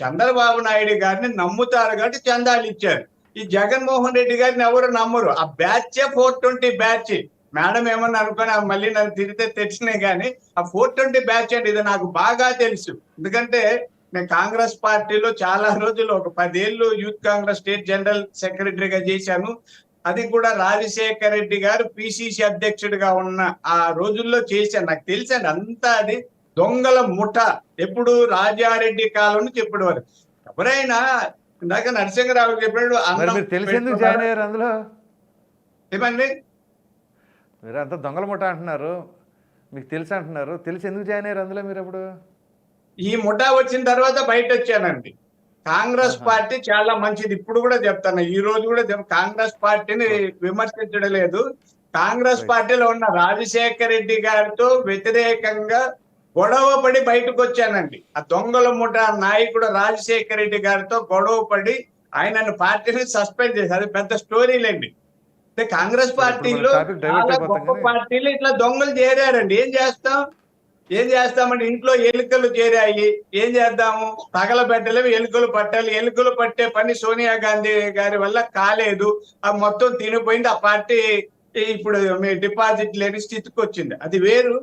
చంద్రబాబు నాయుడు గారిని నమ్ముతారు కాబట్టి చందాలు ఇచ్చారు. ఈ జగన్మోహన్ రెడ్డి గారిని ఎవరు నమ్మరు? ఆ బ్యాచే ఫోర్ ట్వంటీ బ్యాచ్. మేడం ఏమన్నా అనుకుని ఆ మళ్ళీ నన్ను తిరిగితే తెచ్చినాయి కానీ ఆ ఫోర్ ట్వంటీ బ్యాచ్ అంటే ఇది నాకు బాగా తెలుసు. ఎందుకంటే నేను కాంగ్రెస్ పార్టీలో చాలా రోజులు ఒక పదేళ్ళు యూత్ కాంగ్రెస్ స్టేట్ జనరల్ సెక్రటరీగా చేశాను. అది కూడా రాజశేఖర రెడ్డి గారు పిసిసి అధ్యక్షుడిగా ఉన్న ఆ రోజుల్లో చేశాను. నాకు తెలుసండి అంతా అది. దొంగల ముఠ. ఎప్పుడు రాజారెడ్డి కాలం నుంచి ఎప్పటి వరకు ఎవరైనా ఇందాక నరసింహరావు పెట్టుకున్నారా? జాయిన్ అయ్యారు అందులో? ఏమండి? మీరు అంతా దొంగల ముఠ అంటున్నారు. మీకు తెలుసు అంటున్నారు. తెలిసి ఎందుకు జాయిన్ అయ్యారు అందులో మీరు అప్పుడు? ఈ ముఠా వచ్చిన తర్వాత బయట వచ్చానండి. కాంగ్రెస్. పార్టీ చాలా మంచిది. ఇప్పుడు కూడా చెప్తాను. ఈ రోజు కూడా కాంగ్రెస్ పార్టీని విమర్శించడం లేదు. కాంగ్రెస్. పార్టీలో ఉన్న రాజశేఖర రెడ్డి గారితో వ్యతిరేకంగా గొడవ పడి బయటకు వచ్చానండి ఆ దొంగల ముఠ నాయకుడు రాజశేఖర రెడ్డి గారితో గొడవ పడి ఆయనను పార్టీని సస్పెండ్ చేశారు. పెద్ద స్టోరీలండి అంటే కాంగ్రెస్ పార్టీలో గొప్ప. పార్టీలు ఇట్లా దొంగలు చేరారండి. ఏం చేస్తాం? ఏం చేస్తామంటే ఇంట్లో ఎలుకలు చేరాయి. ఏం చేద్దాము? తగలబెట్టలేము ఎలుకలు పట్టాలి. ఎలుకలు పట్టే పని సోనియా గాంధీ గారి వల్ల కాలేదు. ఆ మొత్తం తినిపోయింది. ఆ పార్టీ ఇప్పుడు మీ డిపాజిట్ లేని స్థితికి వచ్చింది. అది వేరు.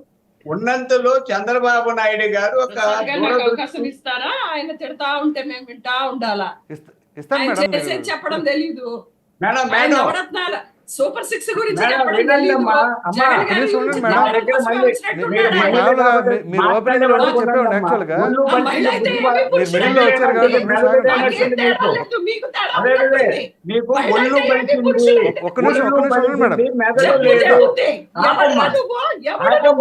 ఉన్నంతలో చంద్రబాబు నాయుడు గారు ఒక అవకాశం ఇస్తారా? ఆయన తిడతా ఉంటే మేము వింటా ఉండాలా? చెప్పడం తెలీదు. Madam madam. నవరత్నాల సూపర్ సిక్స్ గురించి. చెప్పడం మీరు లో వచ్చారు కాబట్టి మీకు. ఒళ్ళు ఒక్క నిమిషం, ఒక్క నిమిషం madam. Madam.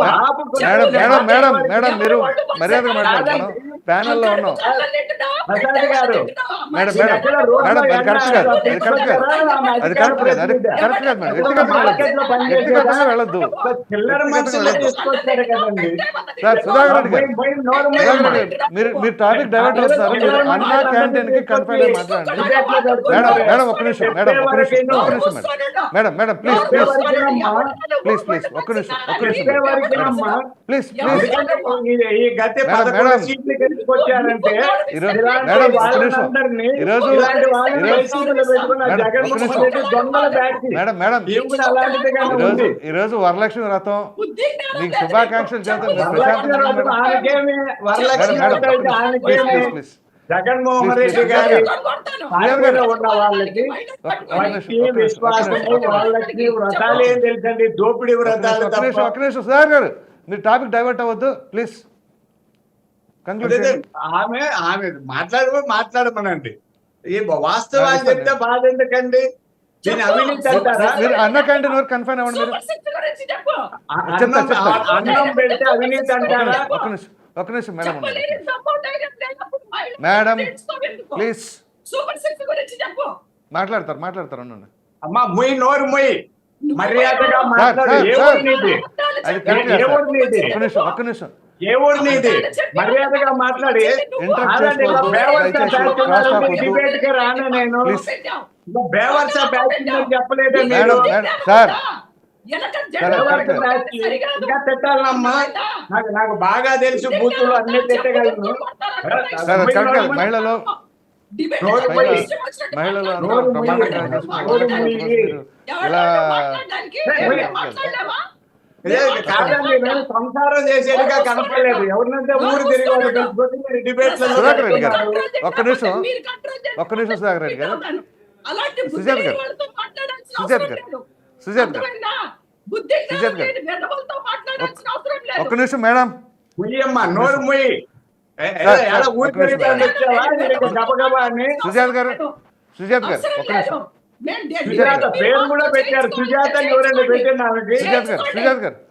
Madam madam madam మీరు మర్యాదగా మాట్లాడుతున్నాం ప్యానెల్లో ఉన్నాం. ప్రసాద్ గారు. మేడం మీరు మేడం మేడం అది ఎక్కడ కరెక్ట్ కాదు అది కరెక్ట్ కాదు. అది కరెక్ట్ కాదు అది కరెక్ట్ కాదు మేడం. వ్యక్తిగతంగా మార్కెట్లో వెళ్ళొద్దు? వ్యక్తిగతంగా ఒక సార్ సుధాకర్ రెడ్డి గారు. సుధాకర్. రెడ్డి మీరు మీరు టాపిక్ డైవర్ట్ అవుతున్నారు మీరు అన్నా క్యాంటీన్కి కన్ఫైన్ మాట్లాడండి. మేడం మేడం ఒక్క నిమిషం మేడం ఒక్క నిమిషం ఒక్క నిమిషం madam. Madam madam please please please please ఒక్క నిమిషం ఒక్క నిమిషం. ప్లీజ్ ప్లీజ్ ఎందుకంటే ఈ- ఈ గతి మేడం, పదకొండు మేడం. ఈరోజు మేడం ఒక్క నిమిషం. వాళ్ళందరినీ, ఈరోజు ఇలాంటి వాళ్ళని ఈరోజు వరలక్ష్మి వ్రతం. మీకు శుభాకాంక్షలు చేద్దాం వరలక్ష్మి ప్లీజ్ ప్లీజ్ జగన్మోహన్ రెడ్డి గారి ఉన్న వాళ్ళకి విశ్వాసము. వాళ్ళకి వ్రతాలు ఏం తెలుసండి? దోపిడీ వ్రతాలు సార్ గారు మీరు టాపిక్ డైవర్ట్ అవ్వద్దు ప్లీజ్. ఆమె ఆమె మాట్లాడమని మాట్లాడమనండి. ఈ వాస్తవాలు చెప్తే బాధ ఎందుకండి? దీన్ని అవినీతి అంటారా? కన్ఫైన్ అవ్వండి అన్నం పెడితే అవినీతి అంటారా? ఒక్క నిమిషం madam. Madam, please super six గురించి చెప్పు. మాట్లాడతారు మాట్లాడతారు ఉండండి. అమ్మా ముయ్ నోరు ముయ్. మర్యాదగా మాట్లాడు ఒక్క నిమిషం ఒక్క నిమిషం. ఏ ఊరు నీది? మర్యాదగా మాట్లాడి. డిబేట్కి రాను నేను. బేవర్స చెప్పలేదే మీరు. సార్. ఇంకా తిట్టాలమ్మా. నాకు నాకు బాగా తెలుసు బూతులు అన్ని తిట్టగలను. మహిళలు. మహిళలు సంసారం చేసేదిగా కనపడలేదు. ఎవరినంటే ఊరు తిరిగి. ఒక్క నిమిషం. ఒక్క నిమిషం సుధాకర్ రెడ్డి గారు. సుజాత గారు. సుజాత అవసరం గారు. సుజాత్ సుజాత. ఒక్క నిమిషం మేడం. నోరు ముయ్యి. సుజాత్ గారు సుజాత్ గారు ఒక్క. నిమిషం. సుజాత పేరు కూడా పెట్టారు. సుజాత ఎవరైనా ఆమెకి? సుజాత్ గారు సుజాత్ గారు.